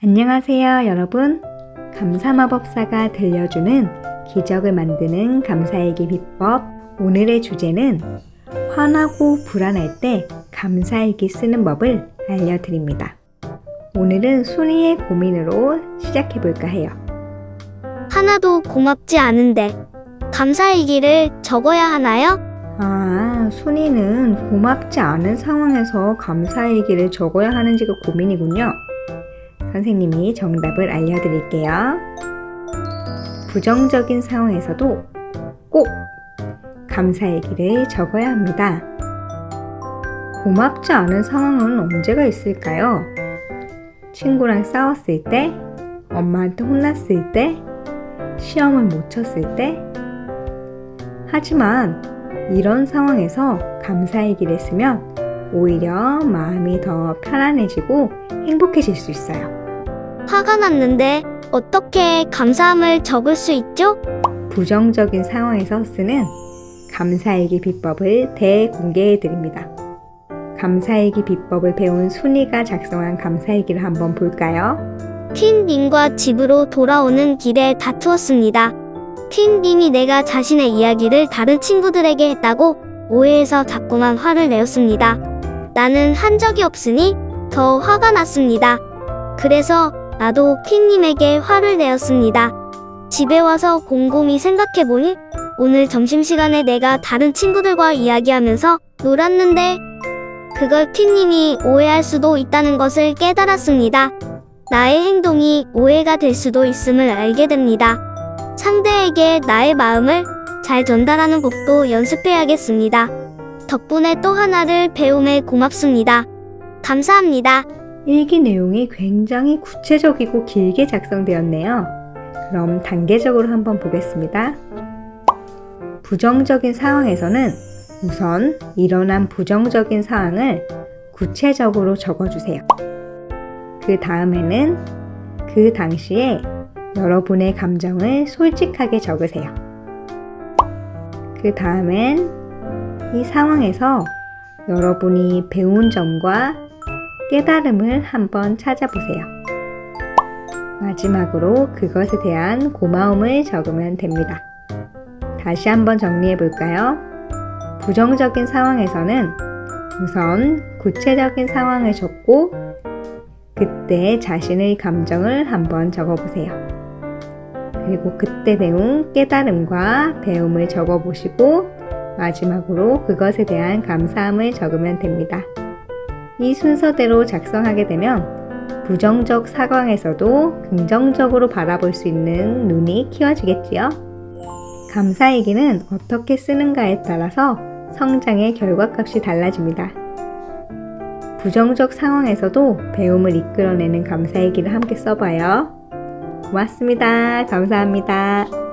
안녕하세요, 여러분. 감사 마법사가 들려주는 기적을 만드는 감사일기 비법. 오늘의 주제는 화나고 불안할 때 감사일기 쓰는 법을 알려드립니다. 오늘은 순이의 고민으로 시작해볼까 해요. 하나도 고맙지 않은데 감사일기를 적어야 하나요? 아, 순이는 고맙지 않은 상황에서 감사일기를 적어야 하는지가 고민이군요. 선생님이 정답을 알려드릴게요. 부정적인 상황에서도 꼭 감사일기를 적어야 합니다. 고맙지 않은 상황은 언제가 있을까요? 친구랑 싸웠을 때, 엄마한테 혼났을 때, 시험을 못 쳤을 때. 하지만 이런 상황에서 감사일기를 쓰면 오히려 마음이 더 편안해지고 행복해질 수 있어요. 화가 났는데 어떻게 감사함을 적을 수 있죠? 부정적인 상황에서 쓰는 감사일기 비법을 대공개해 드립니다. 감사일기 비법을 배운 순이가 작성한 감사일기를 한번 볼까요? 퀸님과 집으로 돌아오는 길에 다투었습니다. 퀸님이 내가 자신의 이야기를 다른 친구들에게 했다고 오해해서 자꾸만 화를 내었습니다. 나는 한 적이 없으니 더 화가 났습니다. 그래서 나도 퀸님에게 화를 내었습니다. 집에 와서 곰곰이 생각해보니 오늘 점심시간에 내가 다른 친구들과 이야기하면서 놀았는데 그걸 퀸님이 오해할 수도 있다는 것을 깨달았습니다. 나의 행동이 오해가 될 수도 있음을 알게 됩니다. 상대에게 나의 마음을 잘 전달하는 법도 연습해야겠습니다. 덕분에 또 하나를 배움에 고맙습니다. 감사합니다. 일기 내용이 굉장히 구체적이고 길게 작성되었네요. 그럼 단계적으로 한번 보겠습니다. 부정적인 상황에서는 우선 일어난 부정적인 상황을 구체적으로 적어주세요. 그 다음에는 그 당시에 여러분의 감정을 솔직하게 적으세요. 그 다음엔 이 상황에서 여러분이 배운 점과 깨달음을 한번 찾아보세요. 마지막으로 그것에 대한 고마움을 적으면 됩니다. 다시 한번 정리해 볼까요? 부정적인 상황에서는 우선 구체적인 상황을 적고 그때 자신의 감정을 한번 적어보세요. 그리고 그때 배운 깨달음과 배움을 적어보시고 마지막으로 그것에 대한 감사함을 적으면 됩니다. 이 순서대로 작성하게 되면 부정적 상황에서도 긍정적으로 바라볼 수 있는 눈이 키워지겠지요. 감사일기는 어떻게 쓰는가에 따라서 성장의 결과값이 달라집니다. 부정적 상황에서도 배움을 이끌어내는 감사일기를 함께 써봐요. 고맙습니다. 감사합니다.